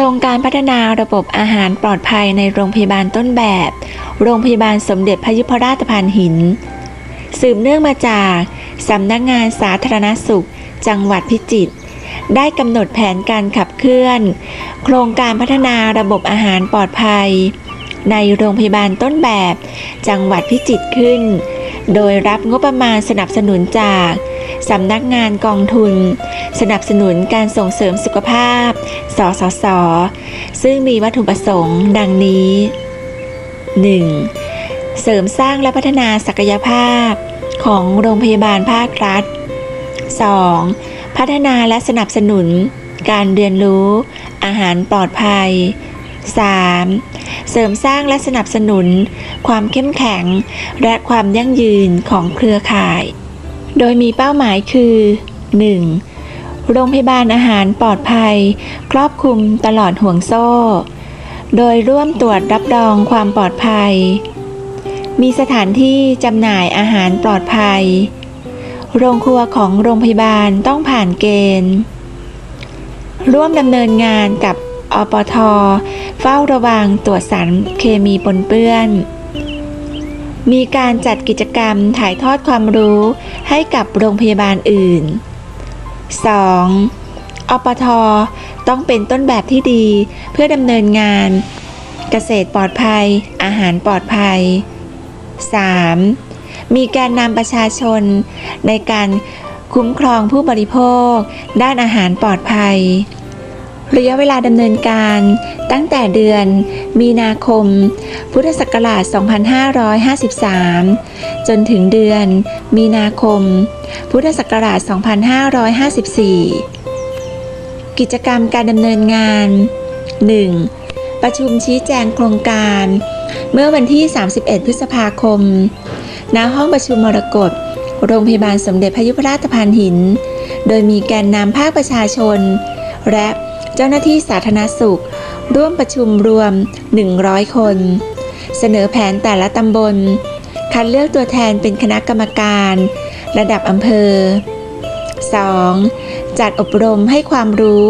รงการพัฒนาระบบอาหารปลอดภัยในโรงพยาบาลต้นแบบ โรงพยาบาลสมเด็จพระยุพราชพานหิน สืบเนื่องมาจากสำนักงานสาธารณสุข จังหวัดพิจิตรได้กำหนดแผนการขับเคลื่อน โครงการพัฒนาระบบอาหารปลอดภัย ในโรงพยาบาลต้นแบบ จังหวัดพิจิตรขึ้น โดยรับงบประมาณสนับสนุนจาก สำนักงานกองทุน สนับสนุนการส่งเสริมสุขภาพ สสส ซึ่งมีวัตถุประสงค์ดังนี้ 1. เสริมสร้างและพัฒนาศักยภาพของโรงพยาบาลภาครัฐ 2. พัฒนาและสนับสนุน การเรียนรู้ อาหารปลอดภัย 3. เสริมสร้างและสนับสนุน ความเข้มแข็ง และความยั่งยืนของเครือข่าย โดยมีเป้าหมายคือ 1. โรงพยาบาลอาหารปลอดภัย ครอบคลุมตลอดห่วงโซ่ โดยร่วมตรวจรับรองความปลอดภัย มีสถานที่จำหน่ายอาหารปลอดภัย โรงครัวของโรงพยาบาลต้องผ่านเกณฑ์ ร่วมดำเนินงานกับอปท เฝ้าระวังตรวจสารเคมีปนเปื้อน มีการจัดกิจกรรมถ่ายทอดความรู้ให้กับโรงพยาบาลอื่น 2. อปท ต้องเป็นต้นแบบที่ดีเพื่อดำเนินงาน เกษตรปลอดภัย อาหารปลอดภัย 3. มีการนำประชาชนในการคุ้มครองผู้บริโภค ด้านอาหารปลอดภัย ระยะเวลาดำเนินการตั้งแต่เดือน มีนาคม พุทธศักราช 2553 จนถึงเดือน มีนาคม พุทธศักราช 2554 กิจกรรมการดำเนินงาน 1. ประชุมชี้แจงโครงการ เมื่อวันที่ 31 พฤษภาคม ณ ห้องประชุมมรกตโรงพยาบาลสมเด็จพระยุพราชพานหิน โดยมีแกนนำภาคประชาชน และเจ้าหน้าที่สาธารณสุข ร่วมประชุมรวม 100 คน เสนอแผนแต่ละตำบล คัดเลือกตัวแทนเป็นคณะกรรมการ ระดับอำเภอ 2. จัดอบรมให้ความรู้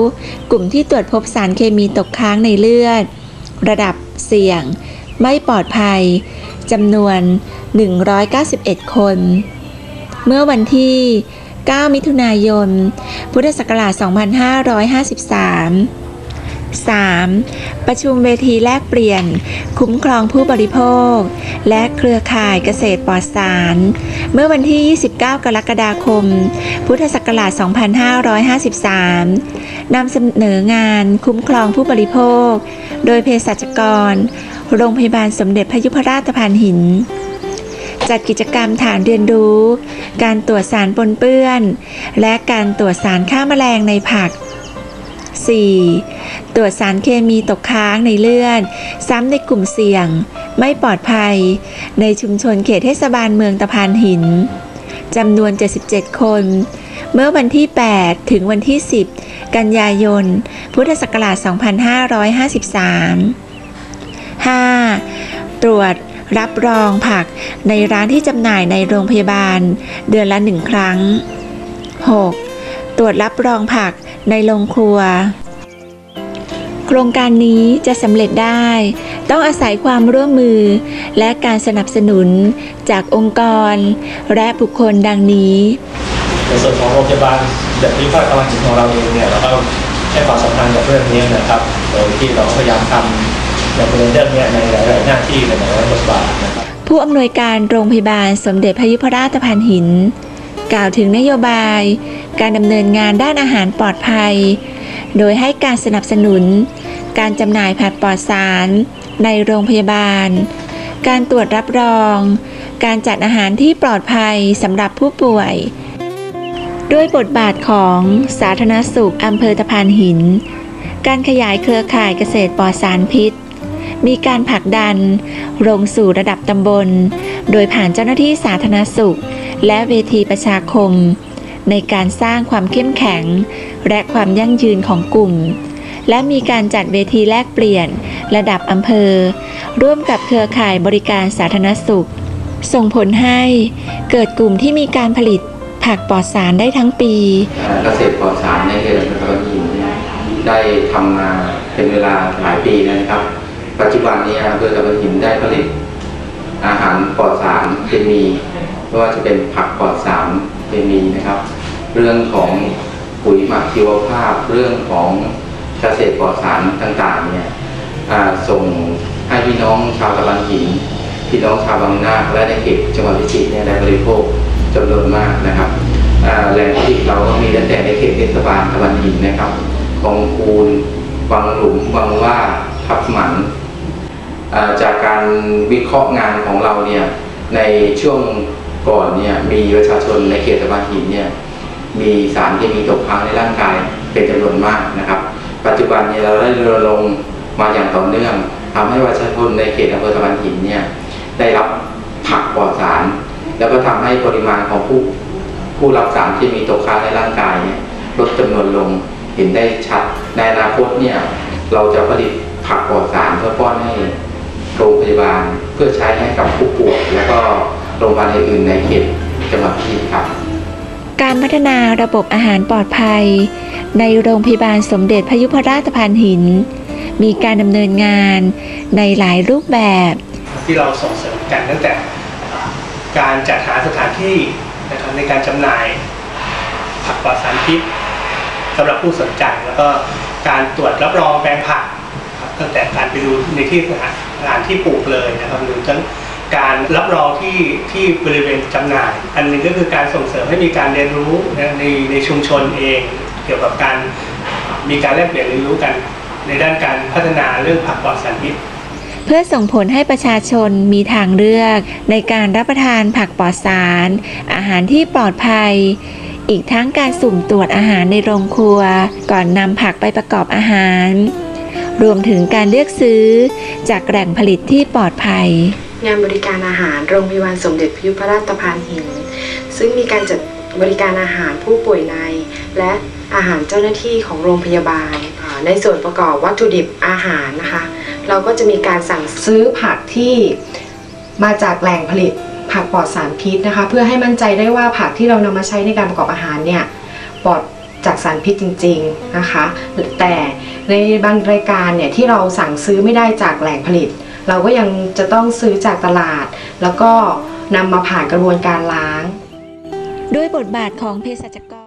กลุ่มที่ตรวจพบสารเคมีตกค้างในเลือด ระดับเสี่ยง ไม่ปลอดภัยจำนวน 191 คน เมื่อวันที่ 9 มิถุนายน พุทธศักราช 2553 3. ประชุมเวทีแลกเปลี่ยน คุ้มครองผู้บริโภค และเครือข่ายเกษตรปลอดสาร เมื่อวันที่ 29 กรกฎาคม พุทธศักราช 2553 นำเสนองานคุ้มครองผู้บริโภค โดยเภสัชกร โรงพยาบาลสมเด็จพระยุพราชพานหิน จัดกิจกรรมฐานเรียนรู้ การตรวจสารปนเปื้อน และการตรวจสารฆ่าแมลงในผัก 4. ตรวจสารเคมีตกค้างในเลือด ซ้ำในกลุ่มเสี่ยง ไม่ปลอดภัย ในชุมชนเขตเทศบาลเมืองตะพานหินจำนวน 77 คน เมื่อวันที่ 8 ถึงวันที่ 10 กันยายน พุทธศักราช 2553 5. ตรวจ รับรองผักในร้านที่จำหน่ายในโรงพยาบาล เดือนละหนึ่งครั้ง 6. ตรวจรับรองผักในโรงครัว โครงการนี้จะสำเร็จได้ ต้องอาศัยความร่วมมือ และการสนับสนุนจากองค์กร และบุคคลดังนี้ ในส่วนของโรงพยาบาลแบบนี้ภาคตะวันออกของเราเองเนี่ยเราก็ให้ความสำคัญกับเรื่องนี้นะครับโดยที่เราพยายามทำ ดำเนินเรื่องนี้ในหลายๆหน้าที่ในหลายๆบทบาทนะครับผู้อำนวยการโรงพยาบาลสมเด็จพระยุพราชพานหิน กล่าวถึงนโยบาย การดำเนินงานด้านอาหารปลอดภัย โดยให้การสนับสนุน การจำหน่ายผักปลอดสาร ในโรงพยาบาล การตรวจรับรอง การจัดอาหารที่ปลอดภัยสำหรับผู้ป่วยด้วยบทบาทของสาธารณสุขอำเภอตะพานหิน การขยายเครือข่ายเกษตรปลอดสารพิษ มีการผลักดัน ลงสู่ระดับตำบล โดยผ่านเจ้าหน้าที่สาธารณสุข และเวทีประชาคม ในการสร้างความเข้มแข็ง และความยั่งยืนของกลุ่ม และมีการจัดเวทีแลกเปลี่ยน ระดับอำเภอ ร่วมกับเครือข่ายบริการสาธารณสุข ส่งผลให้เกิดกลุ่มที่มีการผลิตผักปลอดสารได้ทั้งปี เกษตรปลอดสารในเขตอำเภอตะวันหินได้ทำมาเป็นเวลาหลายปีนะครับ ปัจจุบันนี้อำเภอตะบันหินได้ผลิต อาหารปลอดสารเคมีไม่ว่าจะเป็นผักปลอดสารเคมีนะครับ เรื่องของปุ๋ยหมักชีวภาพ เรื่องของเกษตรปลอดสารต่างๆเนี่ยส่งให้พี่น้องชาวตะบันหิน พี่น้องชาวบางนาและในเขตจังหวัดพิจิตรเนี่ยได้บริโภคจำนวนมากนะครับแหล่งผลิตเราก็มีตั้งแต่ในเขตเทศบาลตะบันหินนะครับคลองคูนวังหลุมวังว่าทับหมัน จากการวิเคราะห์งานของเราเนี่ยในช่วงก่อนเนี่ยมีประชาชนในเขตตะบานหินเนี่ยมีสารเคมีตกค้างในร่างกายเป็นจำนวนมากนะครับ ปัจจุบันเนี่ยเราได้รณรงค์มาอย่างต่อเนื่องทำให้ประชาชนในเขตอำเภอตะบานหินเนี่ยได้รับผักปลอดสาร แล้วก็ทำให้ปริมาณของผู้ผู้รับสารที่มีตกค้างในร่างกายเนี่ยลดจำนวนลงเห็นได้ชัดในอนาคตเนี่ยเราจะผลิตผักปลอดสารเพื่อป้อนให้ โรงพยาบาล เพื่อใช้ให้กับผู้ป่วยและก็โรงพยาบาลอื่นๆในเขตจังหวัดพิจิตรครับ การพัฒนาระบบอาหารปลอดภัย ในโรงพยาบาลสมเด็จพระยุพราชพานหิน มีการดำเนินงานในหลายรูปแบบ ที่เราส่งเสริมกันตั้งแต่การจัดหาสถานที่นะครับในการจำหน่ายผักปลอดสารพิษสำหรับผู้สนใจแล้วก็การตรวจรับรองแปลงผักครับตั้งแต่การไปดูในที่สถาน สถานที่ปลูกเลยนะครับหรือทั้งการรับรองที่ที่บริเวณจำหน่าย อันหนึงก็คือการส่งเสริมให้มีการเรียนรู้นในในชุมชนเอง เกี่ยวกับการมีการแลกเปลี่ยนเรียนรู้กัน ในด้านการพัฒนาเรื่องผักปลอดสารพิษเพื่อส่งผลให้ประชาชนมีทางเลือกในการรับประทานผักปลอดสาร อาหารที่ปลอดภัย อีกทั้งการสุ่มตรวจอาหารในโรงครัว ก่อนนำผักไปประกอบอาหาร รวมถึงการเลือกซื้อ จากแหล่งผลิตที่ปลอดภัย งานบริการอาหารโรงพยาบาลสมเด็จพยุพราชตะพานหิน ซึ่งมีการจัดบริการอาหารผู้ป่วยใน และอาหารเจ้าหน้าที่ของโรงพยาบาล ในส่วนประกอบวัตถุดิบอาหารนะคะ เราก็จะมีการสั่งซื้อผักที่มาจากแหล่งผลิตผักปลอดสารพิษนะคะ เพื่อให้มั่นใจได้ว่าผักที่เรานำมาใช้ในการประกอบอาหารเนี่ยปลอด จากสารพิษจริง ๆนะคะ แต่ในบางรายการเนี่ยที่เราสั่งซื้อไม่ได้จากแหล่งผลิต เราก็ยังจะต้องซื้อจากตลาด แล้วก็นำมาผ่านกระบวนการล้าง ด้วยบทบาทของเภสัชกร